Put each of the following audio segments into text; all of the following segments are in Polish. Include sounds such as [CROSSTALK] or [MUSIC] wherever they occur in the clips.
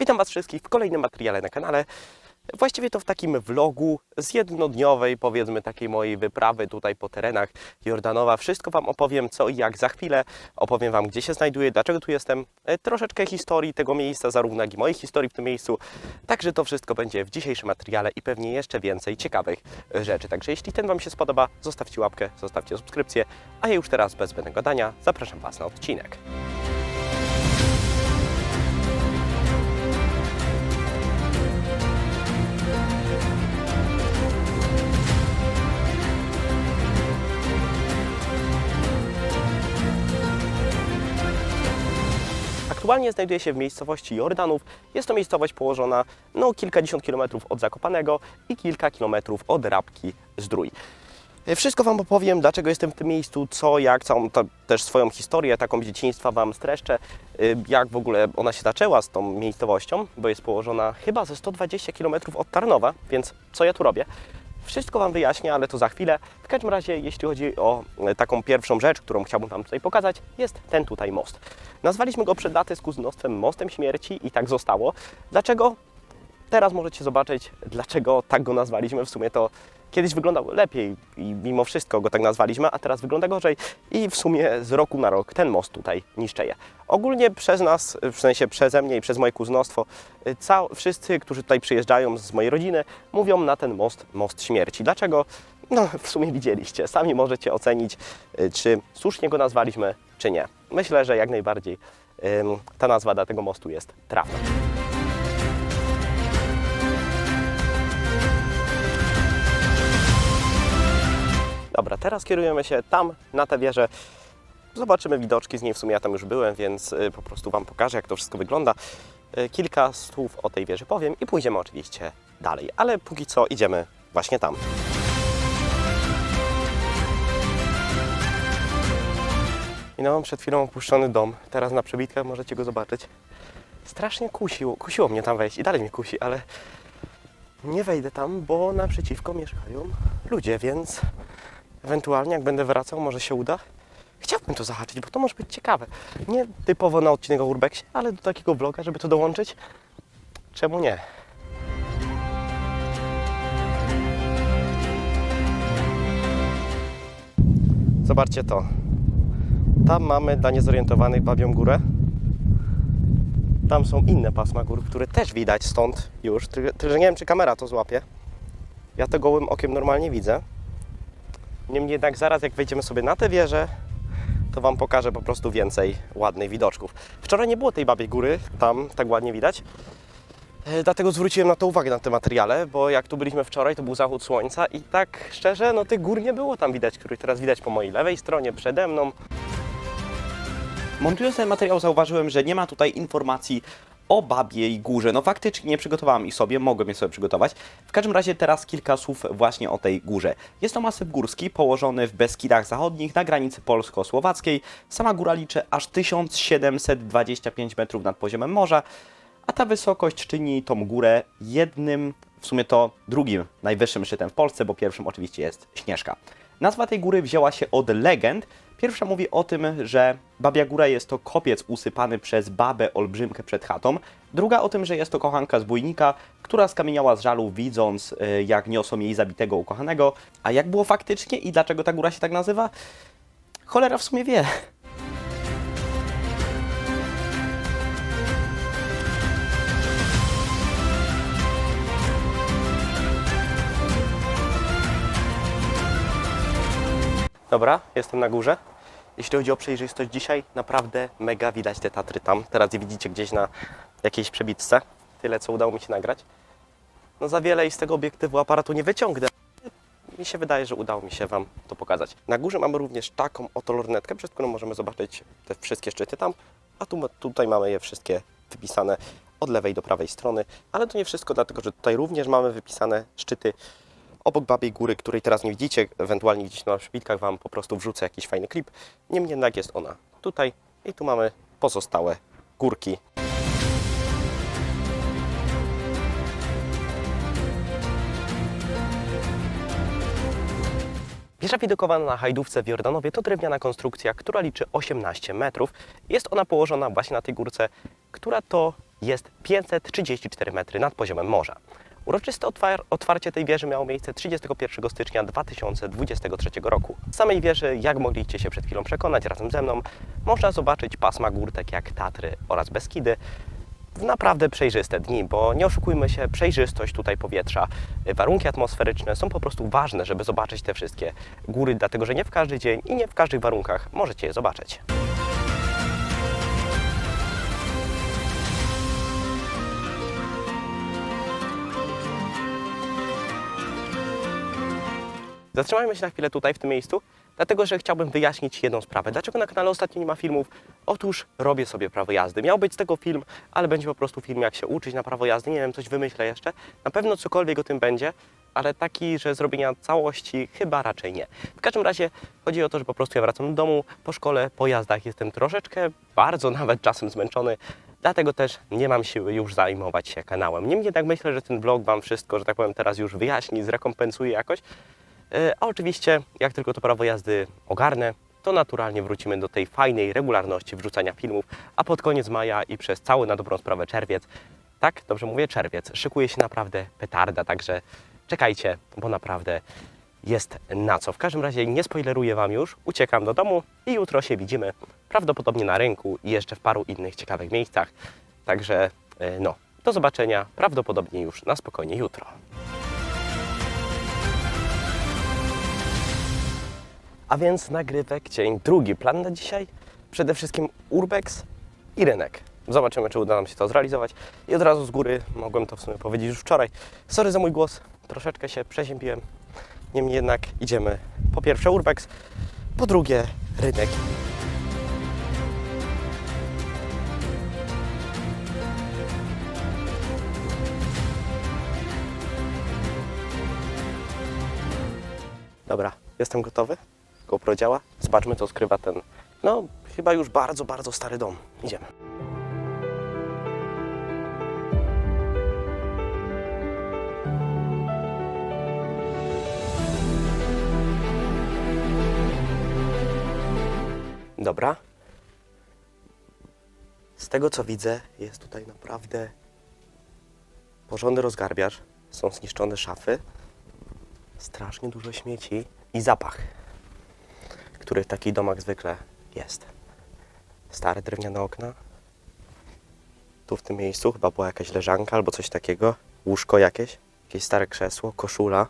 Witam Was wszystkich w kolejnym materiale na kanale. Właściwie to w takim vlogu z jednodniowej, powiedzmy, takiej mojej wyprawy tutaj po terenach Jordanowa. Wszystko Wam opowiem co i jak za chwilę. Opowiem Wam, gdzie się znajduję, dlaczego tu jestem. E, Troszeczkę historii tego miejsca, zarówno jak i mojej historii w tym miejscu. Także to wszystko będzie w dzisiejszym materiale i pewnie jeszcze więcej ciekawych rzeczy. Także jeśli ten Wam się spodoba, zostawcie łapkę, zostawcie subskrypcję. A ja już teraz bez zbędnego gadania zapraszam Was na odcinek. Aktualnie znajduję się w miejscowości Jordanów. Jest to miejscowość położona no, kilkadziesiąt kilometrów od Zakopanego i kilka kilometrów od Rabki Zdrój. E, Wszystko Wam opowiem, dlaczego jestem w tym miejscu, co, jak, całą to, też swoją historię taką dzieciństwa Wam streszczę, y, jak w ogóle ona się zaczęła z tą miejscowością, bo jest położona chyba ze 120 km od Tarnowa, więc co ja tu robię? Wszystko Wam wyjaśnię, ale to za chwilę. W każdym razie, jeśli chodzi o e, taką pierwszą rzecz, którą chciałbym Wam tutaj pokazać, jest ten tutaj most. Nazwaliśmy go przed laty z kuzynostwem Mostem Śmierci i tak zostało. Dlaczego? Teraz możecie zobaczyć, dlaczego tak go nazwaliśmy. W sumie to kiedyś wyglądał lepiej i mimo wszystko go tak nazwaliśmy, a teraz wygląda gorzej i w sumie z roku na rok ten most tutaj niszczeje. Ogólnie przez nas, w sensie przeze mnie i przez moje kuzynostwo, wszyscy, którzy tutaj przyjeżdżają z mojej rodziny, mówią na ten most Most Śmierci. Dlaczego? No, w sumie widzieliście. Sami możecie ocenić, y, czy słusznie go nazwaliśmy, czy nie. Myślę, że jak najbardziej ta nazwa dla tego mostu jest trafna. Dobra, teraz kierujemy się tam, na tę wieżę. Zobaczymy widoczki z niej. W sumie ja tam już byłem, więc y, po prostu Wam pokażę, jak to wszystko wygląda. Y, Kilka słów o tej wieży powiem i pójdziemy oczywiście dalej. Ale póki co idziemy właśnie tam. Minąłem przed chwilą opuszczony dom. Teraz na przebitkach możecie go zobaczyć. Strasznie kusiło, kusiło mnie tam wejść i dalej mnie kusi, ale nie wejdę tam, bo naprzeciwko mieszkają ludzie, więc ewentualnie jak będę wracał, może się uda. Chciałbym to zahaczyć, bo to może być ciekawe. Nie typowo na odcinek o Urbexie, ale do takiego vloga, żeby to dołączyć. Czemu nie? Zobaczcie to. Tam mamy dla niezorientowanych Babią Górę. Tam są inne pasma gór, które też widać stąd już. Tyle, że nie wiem, czy kamera to złapie. Ja to gołym okiem normalnie widzę. Niemniej jednak zaraz jak wejdziemy sobie na tę wieżę, to Wam pokażę po prostu więcej ładnych widoczków. Wczoraj nie było tej Babiej Góry, tam tak ładnie widać. E, Dlatego zwróciłem na to uwagę na tym materiale, bo jak tu byliśmy wczoraj, to był zachód słońca i tak szczerze, no tych gór nie było tam widać, których teraz widać po mojej lewej stronie, przede mną. Montując ten materiał zauważyłem, że nie ma tutaj informacji o Babiej Górze. No faktycznie nie przygotowałem ich sobie, mogłem je sobie przygotować. W każdym razie teraz kilka słów właśnie o tej górze. Jest to masyw górski położony w Beskidach Zachodnich na granicy polsko-słowackiej. Sama góra liczy aż 1725 metrów nad poziomem morza, a ta wysokość czyni tą górę jednym, w sumie to drugim najwyższym szczytem w Polsce, bo pierwszym oczywiście jest Śnieżka. Nazwa tej góry wzięła się od legend. Pierwsza mówi o tym, że Babia Góra jest to kopiec usypany przez babę olbrzymkę przed chatą. Druga o tym, że jest to kochanka zbójnika, która skamieniała z żalu widząc, y, jak niosą jej zabitego ukochanego. A jak było faktycznie i dlaczego ta góra się tak nazywa? Cholera w sumie wie. Dobra, jestem na górze. Jeśli chodzi o przejrzystość dzisiaj, naprawdę mega widać te Tatry tam. Teraz je widzicie gdzieś na jakiejś przebitce. Tyle, co udało mi się nagrać. No za wiele i z tego obiektywu aparatu nie wyciągnę. Mi się wydaje, że udało mi się Wam to pokazać. Na górze mamy również taką oto lornetkę, przez którą możemy zobaczyć te wszystkie szczyty tam, a tu, tutaj mamy je wszystkie wypisane od lewej do prawej strony. Ale to nie wszystko, dlatego że tutaj również mamy wypisane szczyty obok Babiej Góry, której teraz nie widzicie, ewentualnie gdzieś na szpitkach Wam po prostu wrzucę jakiś fajny klip. Niemniej jednak jest ona tutaj i tu mamy pozostałe górki. Wieża widokowa na Hajdówce w Jordanowie to drewniana konstrukcja, która liczy 18 metrów. Jest ona położona właśnie na tej górce, która to jest 534 metry nad poziomem morza. Uroczyste otwar- otwarcie tej wieży miało miejsce 31 stycznia 2023 roku. Z samej wieży, jak mogliście się przed chwilą przekonać razem ze mną, można zobaczyć pasma gór takie jak Tatry oraz Beskidy, w naprawdę przejrzyste dni, bo nie oszukujmy się, przejrzystość tutaj powietrza, warunki atmosferyczne są po prostu ważne, żeby zobaczyć te wszystkie góry, dlatego że nie w każdy dzień i nie w każdych warunkach możecie je zobaczyć. Zatrzymajmy się na chwilę tutaj, w tym miejscu, dlatego że chciałbym wyjaśnić jedną sprawę. Dlaczego na kanale ostatnio nie ma filmów? Otóż robię sobie prawo jazdy. Miał być z tego film, ale będzie po prostu film, jak się uczyć na prawo jazdy. Nie wiem, coś wymyślę jeszcze. Na pewno cokolwiek o tym będzie, ale taki, że zrobienia całości chyba raczej nie. W każdym razie chodzi o to, że po prostu ja wracam do domu, po szkole, po jazdach jestem troszeczkę, bardzo nawet czasem zmęczony, Dlatego też nie mam siły już zajmować się kanałem. Niemniej jednak myślę, że ten vlog Wam wszystko, że tak powiem, teraz już wyjaśni, zrekompensuje jakoś. E, A oczywiście, jak tylko to prawo jazdy ogarnę, to naturalnie wrócimy do tej fajnej regularności wrzucania filmów, a pod koniec maja i przez cały na dobrą sprawę czerwiec, tak, dobrze mówię, czerwiec, szykuje się naprawdę petarda, także czekajcie, bo naprawdę jest na co. W każdym razie nie spoileruję Wam już, uciekam do domu i jutro się widzimy prawdopodobnie na rynku i jeszcze w paru innych ciekawych miejscach. Także e, no, do zobaczenia prawdopodobnie już na spokojnie jutro. A więc nagrywek dzień drugi. Plan na dzisiaj? Przede wszystkim urbex i rynek. Zobaczymy, czy uda nam się to zrealizować. I od razu z góry mogłem to w sumie powiedzieć już wczoraj. Sorry za mój głos, troszeczkę się przeziębiłem. Niemniej jednak idziemy po pierwsze urbex, po drugie rynek. Dobra, jestem gotowy. GoPro działa. Zobaczmy, co skrywa ten, no, chyba już bardzo, bardzo stary dom. Idziemy. Dobra. Z tego, co widzę, jest tutaj naprawdę porządny rozgarbiarz. Są zniszczone szafy. Strasznie dużo śmieci i zapach który w takich domach zwykle jest. Stare drewniane okna. Tu w tym miejscu chyba była jakaś leżanka albo coś takiego. Łóżko jakieś. Jakieś stare krzesło, koszula.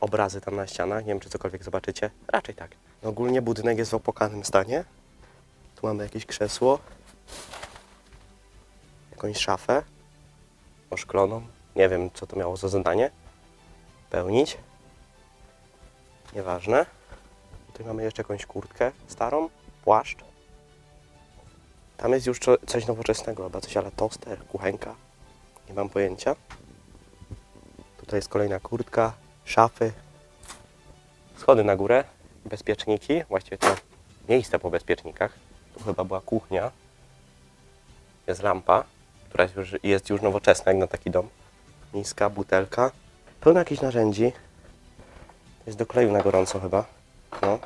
Obrazy tam na ścianach. Nie wiem, czy cokolwiek zobaczycie. Raczej tak. No, ogólnie budynek jest w opłakanym stanie. Tu mamy jakieś krzesło. Jakąś szafę. Oszkloną. Nie wiem, co to miało za zadanie. Pełnić. Nieważne. Tutaj mamy jeszcze jakąś kurtkę starą, płaszcz. Tam jest już co- coś nowoczesnego, chyba coś ale toster, kuchenka. Nie mam pojęcia. Tutaj jest kolejna kurtka, szafy, schody na górę, bezpieczniki, właściwie to miejsce po bezpiecznikach. Tu chyba była kuchnia. Jest lampa, która jest już, jest już nowoczesna jak na taki dom. Niska butelka. Pełno jakichś narzędzi. Jest do kleju na gorąco chyba. No.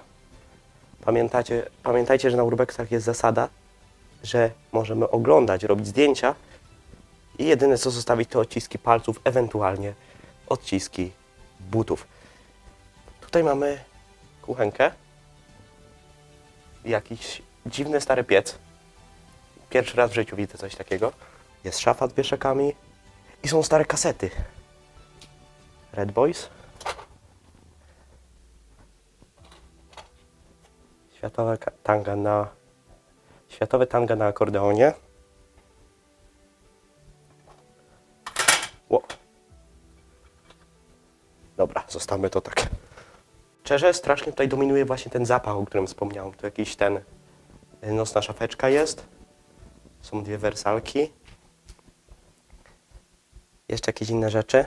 Pamiętacie, pamiętajcie, że na urbexach jest zasada, że możemy oglądać, robić zdjęcia i jedyne co zostawić to odciski palców, ewentualnie odciski butów. Tutaj mamy kuchenkę. Jakiś dziwny stary piec. Pierwszy raz w życiu widzę coś takiego. Jest szafa z wieszakami i są stare kasety. Red Boys. Światowe tanga na... Światowe tanga na akordeonie. Ło. Dobra, zostawmy to tak. Szczerze, strasznie tutaj dominuje właśnie ten zapach, o którym wspomniałem. Tu jakiś ten y, nocna szafeczka jest. Są dwie wersalki. Jeszcze jakieś inne rzeczy.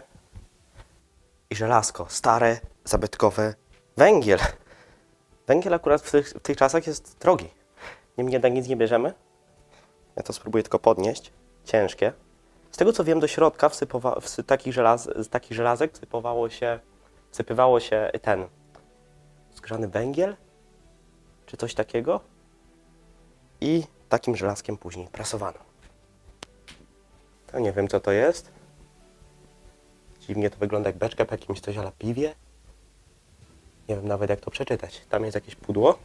I żelazko. Stare, zabytkowe. Węgiel. Węgiel akurat w tych, w tych czasach jest drogi. Niemniej jednak nic nie bierzemy. Ja to spróbuję tylko podnieść. Ciężkie. Z tego co wiem, do środka wsypowa, wsy, takich, żelaz, z takich żelazek wsypowało się, wsypywało się ten zgrzany węgiel, czy coś takiego. I takim żelazkiem później prasowano. To nie wiem co to jest. Dziwnie to wygląda jak beczka po jakimś coś ala piwie. Nie wiem nawet jak to przeczytać. Tam jest jakieś pudło.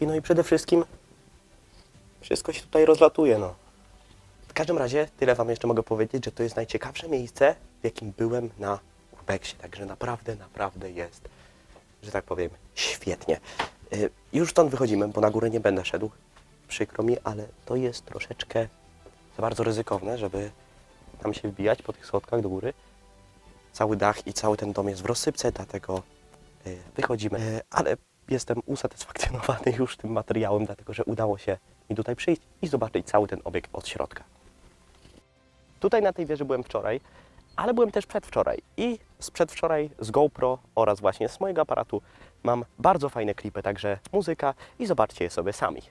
No i przede wszystkim wszystko się tutaj rozlatuje, no. W każdym razie tyle Wam jeszcze mogę powiedzieć, że to jest najciekawsze miejsce, w jakim byłem na Urbexie. Także naprawdę, naprawdę jest, że tak powiem, świetnie. Y, Już stąd wychodzimy, bo na górę nie będę szedł. Przykro mi, ale to jest troszeczkę za bardzo ryzykowne, żeby tam się wbijać po tych schodkach do góry. Cały dach i cały ten dom jest w rozsypce, dlatego wychodzimy. Y, Ale jestem usatysfakcjonowany już tym materiałem, dlatego że udało się mi tutaj przyjść i zobaczyć cały ten obiekt od środka. Tutaj na tej wieży byłem wczoraj, ale byłem też przedwczoraj. I z przedwczoraj z GoPro oraz właśnie z mojego aparatu mam bardzo fajne klipy, także muzyka i zobaczcie je sobie sami.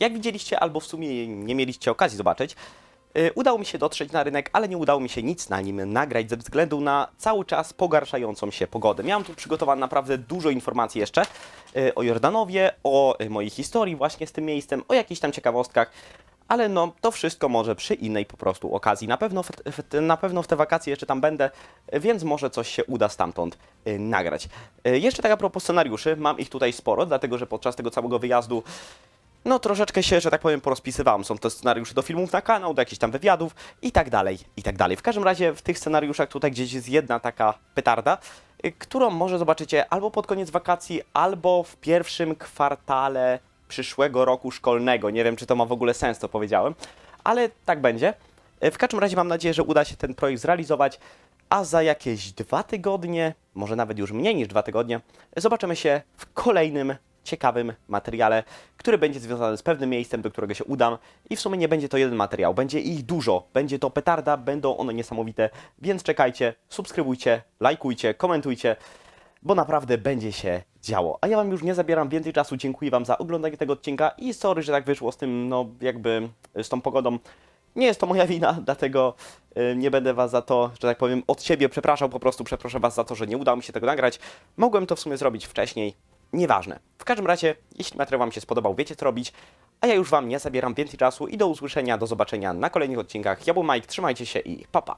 Jak widzieliście, albo w sumie nie mieliście okazji zobaczyć, y, udało mi się dotrzeć na rynek, ale nie udało mi się nic na nim nagrać ze względu na cały czas pogarszającą się pogodę. Miałem tu przygotowane naprawdę dużo informacji jeszcze y, o Jordanowie, o y, mojej historii właśnie z tym miejscem, o jakichś tam ciekawostkach. Ale no, to wszystko może przy innej po prostu okazji. Na pewno w, w, na pewno w te wakacje jeszcze tam będę, więc może coś się uda stamtąd y, nagrać. Y, jeszcze tak a propos scenariuszy, mam ich tutaj sporo, dlatego że podczas tego całego wyjazdu no troszeczkę się, że tak powiem, porozpisywałem. Są to scenariusze do filmów na kanał, do jakichś tam wywiadów i tak dalej, i tak dalej. W każdym razie w tych scenariuszach tutaj gdzieś jest jedna taka petarda, y, którą może zobaczycie albo pod koniec wakacji, albo w pierwszym kwartale przyszłego roku szkolnego. Nie wiem, czy to ma w ogóle sens, co powiedziałem, ale tak będzie. Y, W każdym razie mam nadzieję, że uda się ten projekt zrealizować, a za jakieś dwa tygodnie, może nawet już mniej niż dwa tygodnie, zobaczymy się w kolejnym ciekawym materiale, który będzie związany z pewnym miejscem, do którego się udam. I w sumie nie będzie to jeden materiał, będzie ich dużo. Będzie to petarda, będą one niesamowite, więc czekajcie, subskrybujcie, lajkujcie, komentujcie, bo naprawdę będzie się działo. A ja Wam już nie zabieram więcej czasu, dziękuję Wam za oglądanie tego odcinka i sorry, że tak wyszło z tym, no jakby z tą pogodą. Nie jest to moja wina, [LAUGHS] dlatego y, nie będę Was za to, że tak powiem, od siebie przepraszał, po prostu przeproszę Was za to, że nie udało mi się tego nagrać. Mogłem to w sumie zrobić wcześniej, nieważne. W każdym razie, jeśli materiał Wam się spodobał, wiecie co robić, a ja już Wam nie zabieram więcej czasu i do usłyszenia, do zobaczenia na kolejnych odcinkach. Ja był Mike, trzymajcie się i pa pa!